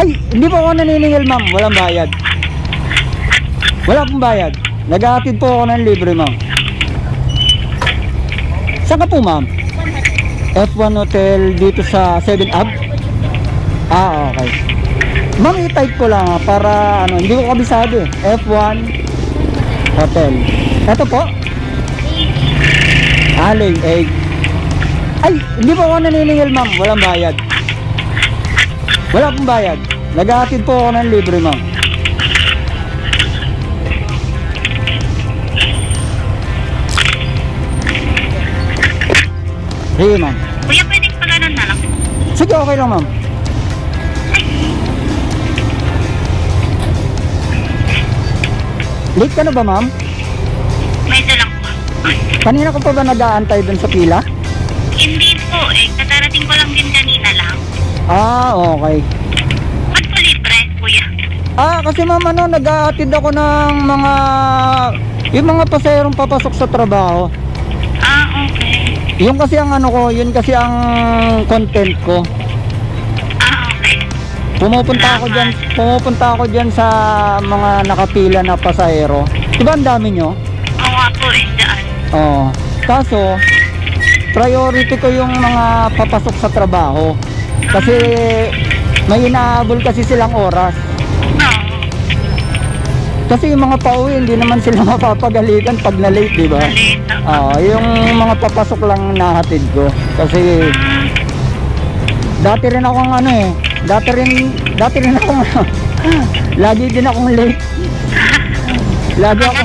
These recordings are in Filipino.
Ay, hindi po ako naniningil ma'am. Walang bayad. Wala pong bayad. Naghahatid po ako ng libre ma'am. Saan ka po ma'am? F1 Hotel dito sa 7 Up? Ah, okay. Ma'am, i-type ko lang ah, para ano, hindi ko kabisado eh. F1 Hotel. Ito po? Aling egg. Ay, hindi po ako naniningil ma'am. Walang bayad. Wala pong bayad. Naghahatid po ako ng libre ma'am. Sige ma'am. Kuya, pwedeng pa ganun na lang. Sige, okay lang ma'am. Late ka na ba ma'am? Medyo lang po. Kanina ka pa ba nag-aantay dun sa pila? Hindi po eh. Katarating ko lang din kanina. Ah, okay. Ba't po libre, kuya? Ah, kasi ma'am, ano, nag-aatid ako ng mga... Yung mga paserong papasok sa trabaho. Ah, okay. Yung kasi ang ano ko, yun kasi ang content ko. Ah, okay. Pumupunta ako diyan, pumupunta ako diyan sa mga nakapila na pasahero. 'Di ba ang dami nyo? Oo nga po eh, dyan. Oo. Kaso priority ko yung mga papasok sa trabaho. Kasi may inaabol kasi silang oras. Kasi yung mga pauwi, hindi naman sila mapapagalitan pag na-late, di ba? Oo, yung mga papasok lang nahatid ko. Kasi dati rin akong ano eh, dati rin, dati rin akong lagi din akong late. Lagi ako,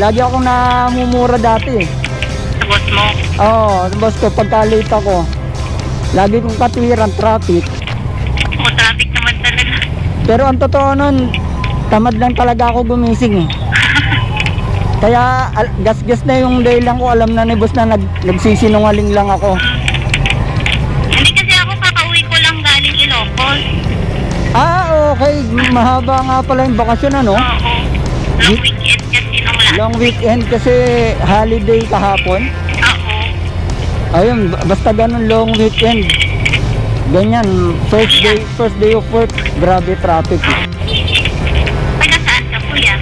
lagi akong namumura dati. Sa boss mo? Oo, boss ko, pagka late ako, lagi kong katwiran, traffic. Oo, traffic naman talaga. Pero ang totoo nun, tamad lang talaga ako gumising eh. Kaya gas-gas na yung day lang ko, alam na ni boss na nag, nagsisinungaling lang ako. Hindi kasi ako kakauwi ko lang galing Ilocos. Ah, okay. Mahaba nga pala yung bakasyon ano? Oo. Long weekend kasi nung last. Long weekend kasi holiday kahapon. Ayun, ba- basta ganun long weekend. Ganyan, first day, first day of work, grabe traffic. Taga saan ka, kuya?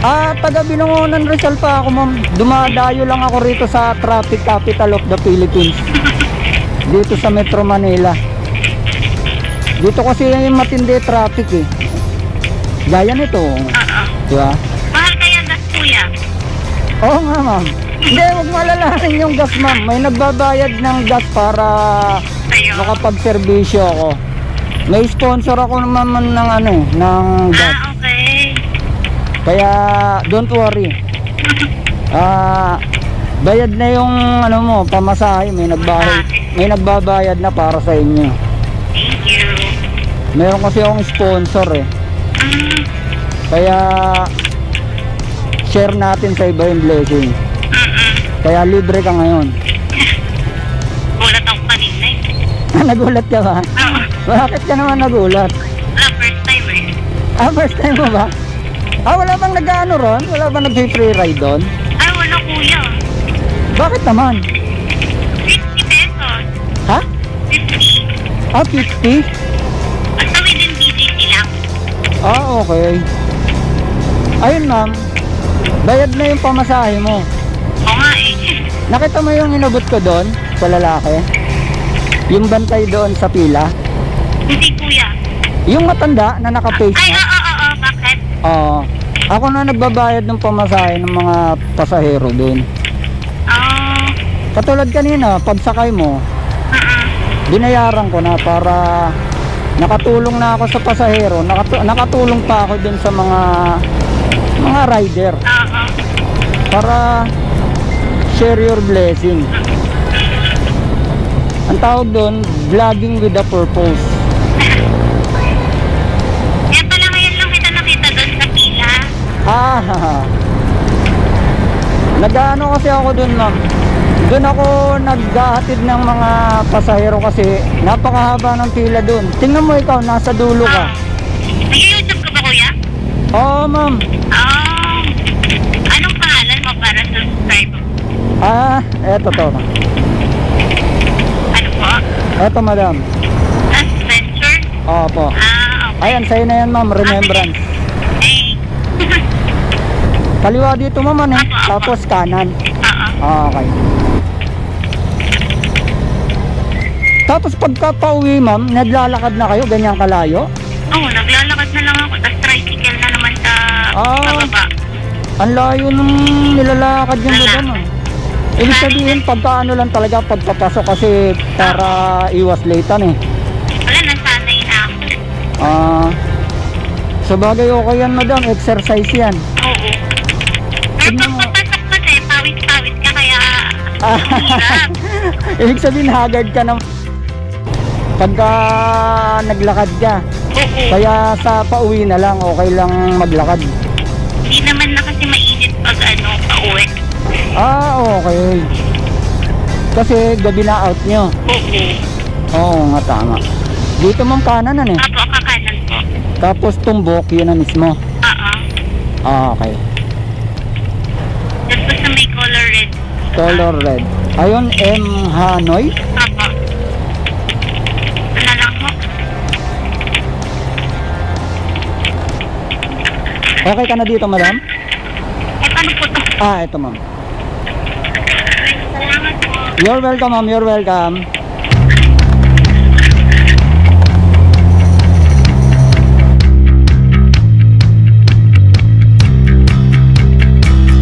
Ah, taga Binangonan Rizal pa ako, ma'am. Dumadayo lang ako rito sa traffic capital of the Philippines. Dito sa Metro Manila. Dito kasi yung matindi traffic eh. Gaya nito, Oo. di ba? Mahal kaya gas, kuya? Oo nga, ma'am. Hindi, huwag malalahanin yung gas, ma'am. May nagbabayad ng gas para Sa'yo? makapag-serbisyo ako. May sponsor ako naman ng ano ng gas. Ah, okay. Kaya don't worry. Ah, bayad na yung ano mo, pamasahe, may nagbayad, may nagbabayad na para sa inyo. Thank you. Meron kasi akong sponsor eh. Mm, Kaya share natin sa iba yung blessing. Kaya libre ka ngayon. Gulat ako kanina eh. nagulat ka ba? Oo. Bakit ka naman nagulat? Wala, first time eh. Ah, first time mo ba? Ah, wala bang nag-ano ron? Wala bang nag-free ride doon? Ay, wala kuya. Bakit naman? 50 pesos. Ha? 50. Ah, 50? Basta within BGC lang. Ah, okay. Ayun ma'am, bayad na yung pamasahe mo. Oo nga eh. Nakita mo yung inabot ko doon sa lalaki? Yung bantay doon sa pila? Hindi kuya. Yung matanda na naka-face Ay, oo, mask? oo, oo. Bakit? Oo. ako na nagbabayad ng pamasahe ng mga pasahero doon. Oh. Katulad kanina, pagsakay mo, binayaran ko na para nakatulong na ako sa pasahero, nakatu- nakatulong pa ako doon sa mga mga rider Oo. para share your blessing. Ang tawag doon, vlogging with a purpose. Kaya pala ngayon lang kita nakita doon sa pila. Ah, nag-ano kasi ako doon ma'am. Doon ako naghahatid ng mga pasahero kasi napakahaba ng pila doon. Tingnan mo ikaw, nasa dulo ka. Oh. Nag-YouTube ka ba kuya? Oo ma'am. Oh. Anong pangalan mo para subscribe? Ah, eto to. Ano po? Eto madam. Adventure? Opo. Ah, Ayan, sa'yo na yan, ma'am. Remembrance. Eh, Kaliwa dito, ma'am, ano? eh. Tapos kanan. oo. Okay. Tapos pagka pauwi, ma'am, naglalakad na kayo, ganyan kalayo? Oo, naglalakad na lang ako. Tapos tricycle na naman sa Ah. pababa. Ang layo nung nilalakad yung madam, ah. Ibig sabihin, pagka ano lang talaga, pagpapasok kasi para iwas late eh. Wala, nasanay na ako. Ah, sa bagay okay yan, madam, exercise yan. Oo. Pero Tignan mo. pagpapasok kasi, pawis-pawis ka kaya hirap. Ibig sabihin, haggard ka na pagka naglakad ka. Oo. Kaya sa pauwi na lang, okay lang maglakad. Hindi naman na kasi mainit pag ano, pauwi. Ah, okay. Kasi gabi na out nyo. Oo. Oo nga, tama. Dito mong kanan ano eh. Apo, kakanan po. Tapos tumbok, yun na mismo. Oo. Ah, okay. Tapos sa may color red. Color red. Ayun, M. Hanoi. Apo. Ano lang po? Okay ka na dito, madam? Eh, paano po to? Ah, ito ma'am. You're welcome, ma'am. You're welcome.